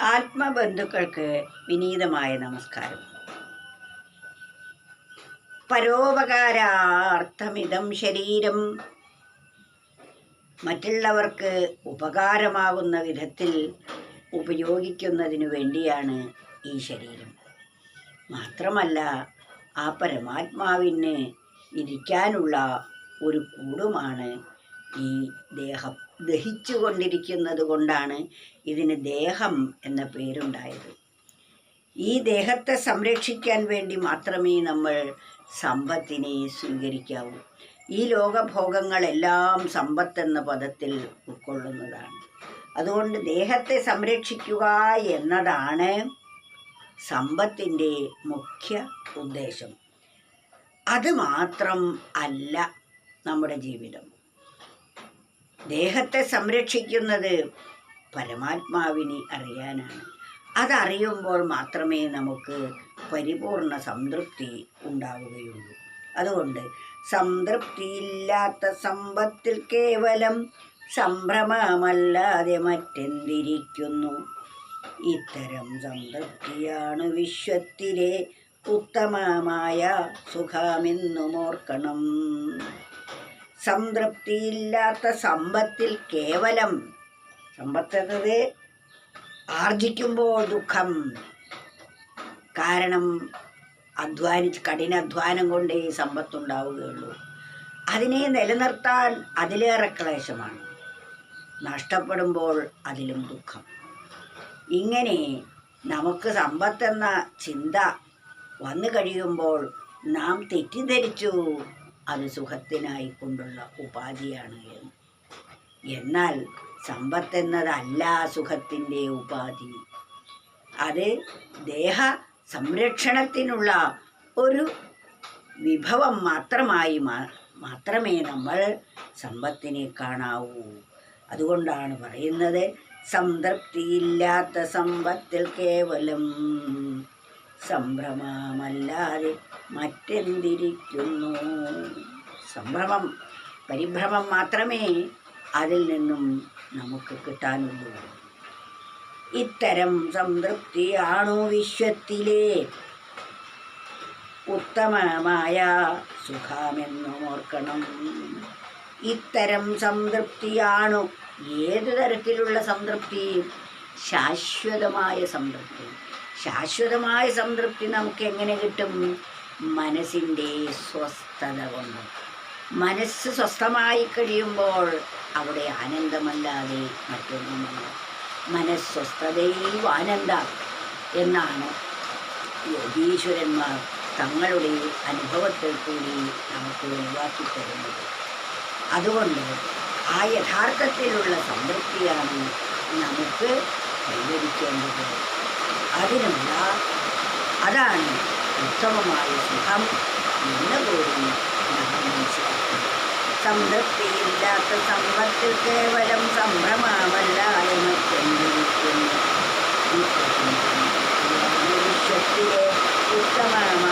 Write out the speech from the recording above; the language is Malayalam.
ആത്മബന്ധുക്കൾക്ക് വിനീതമായ നമസ്കാരം. പരോപകാരാർത്ഥമിതം ശരീരം മറ്റുള്ളവർക്ക് ഉപകാരമാകുന്ന വിധത്തിൽ ഉപയോഗിക്കുന്നതിനു വേണ്ടിയാണ് ഈ ശരീരം. മാത്രമല്ല ആ പരമാത്മാവിന് ഇരിക്കാനുള്ള ഒരു കൂടുമാണ് ഈ ദേഹം. ദഹിച്ചു കൊണ്ടിരിക്കുന്നത് കൊണ്ടാണ് ഇതിന് ദേഹം എന്ന പേരുണ്ടായത്. ഈ ദേഹത്തെ സംരക്ഷിക്കാൻ വേണ്ടി മാത്രമേ നമ്മൾ സമ്പത്തിനെ സ്വീകരിക്കാവൂ. ഈ ലോകഭോഗങ്ങളെല്ലാം സമ്പത്ത് എന്ന പദത്തിൽ ഉൾക്കൊള്ളുന്നതാണ്. അതുകൊണ്ട് ദേഹത്തെ സംരക്ഷിക്കുക എന്നതാണ് സമ്പത്തിന്റെ മുഖ്യ ഉദ്ദേശം. അത് മാത്രം അല്ല നമ്മുടെ ജീവിതം. ദേഹത്തെ സംരക്ഷിക്കുന്നത് പരമാത്മാവിനെ അറിയാനാണ്. അതറിയുമ്പോൾ മാത്രമേ നമുക്ക് പരിപൂർണ സംതൃപ്തി ഉണ്ടാവുകയുള്ളൂ. അതുകൊണ്ട് സംതൃപ്തിയില്ലാത്ത സമ്പത്തിൽ കേവലം സംഭ്രമമല്ലാതെ മറ്റെന്തിരിക്കുന്നു? ഇത്തരം സംതൃപ്തിയാണ് വിശ്വത്തിലെ ഉത്തമമായ സുഖമെന്നും ഓർക്കണം. സംതൃപ്തിയില്ലാത്ത സമ്പത്തിൽ കേവലം സമ്പത്ത് എന്നത് ആർജിക്കുമ്പോൾ ദുഃഖം. കാരണം അധ്വാനിച്ച് കഠിനാധ്വാനം കൊണ്ടേ സമ്പത്തുണ്ടാവുകയുള്ളൂ. അതിനെ നിലനിർത്താൻ അതിലേറെ ക്ലേശമാണ്. നഷ്ടപ്പെടുമ്പോൾ അതിലും ദുഃഖം. ഇങ്ങനെ നമുക്ക് സമ്പത്തെന്ന ചിന്ത വന്നു കഴിയുമ്പോൾ നാം തെറ്റിദ്ധരിച്ചു. അത് സുഖത്തിനായി കൊണ്ടുള്ള ഉപാധിയാണ് എന്ന്. എന്നാൽ സമ്പത്തെന്നതല്ല സുഖത്തിന്റെ ഉപാധി. അത് ദേഹ സംരക്ഷണത്തിനുള്ള ഒരു വിഭവം മാത്രമായി മാത്രമേ നമ്മൾ സമ്പത്തിനെ കാണാവൂ. അതുകൊണ്ടാണ് പറയുന്നത് സംതൃപ്തിയില്ലാത്ത സമ്പത്തിൽ കേവലം സംഭ്രമമല്ലാതെ മറ്റെന്തിരിക്കുന്നു? സംഭ്രമം പരിഭ്രമം മാത്രമേ അതിൽ നിന്നും നമുക്ക് കിട്ടാനുള്ളൂ. ഇത്തരം സംതൃപ്തിയാണോ വിശ്വത്തിലെ ഉത്തമമായ സുഖമെന്നും ഓർക്കണം ഇത്തരം സംതൃപ്തിയാണു? ഏത് തരത്തിലുള്ള സംതൃപ്തി? ശാശ്വതമായ സംതൃപ്തി. ശാശ്വതമായ സംതൃപ്തി നമുക്ക് എങ്ങനെ കിട്ടും? മനസ്സിന്റെ സ്വസ്ഥത കൊണ്ട്. മനസ്സ് സ്വസ്ഥമായി കഴിയുമ്പോൾ അവിടെ ആനന്ദമല്ലാതെ മറ്റൊന്നുമില്ല. മനസ്വസ്ഥതയും ആനന്ദ എന്നാണ് യോഗീശ്വരന്മാർ തങ്ങളുടെ അനുഭവത്തിൽ കൂടി നമുക്ക് ഒഴിവാക്കി തരുന്നത്. അതുകൊണ്ട് ആ യഥാർത്ഥത്തിലുള്ള സംതൃപ്തിയാണ് നമുക്ക് കൈവരിക്കേണ്ടത്. അതിനുള്ള അതാണ് ഉത്തമമായ സുഖം. എന്ന് പോലും നാം മനസ്സിലാക്കണം സംതൃപ്തിയില്ലാത്ത സമ്പത്ത് കേവലം സംഭ്രമാവല്ല എന്ന് തെളിയിക്കുന്നു. ഈ പ്രപഞ്ചം ഉത്തമമായ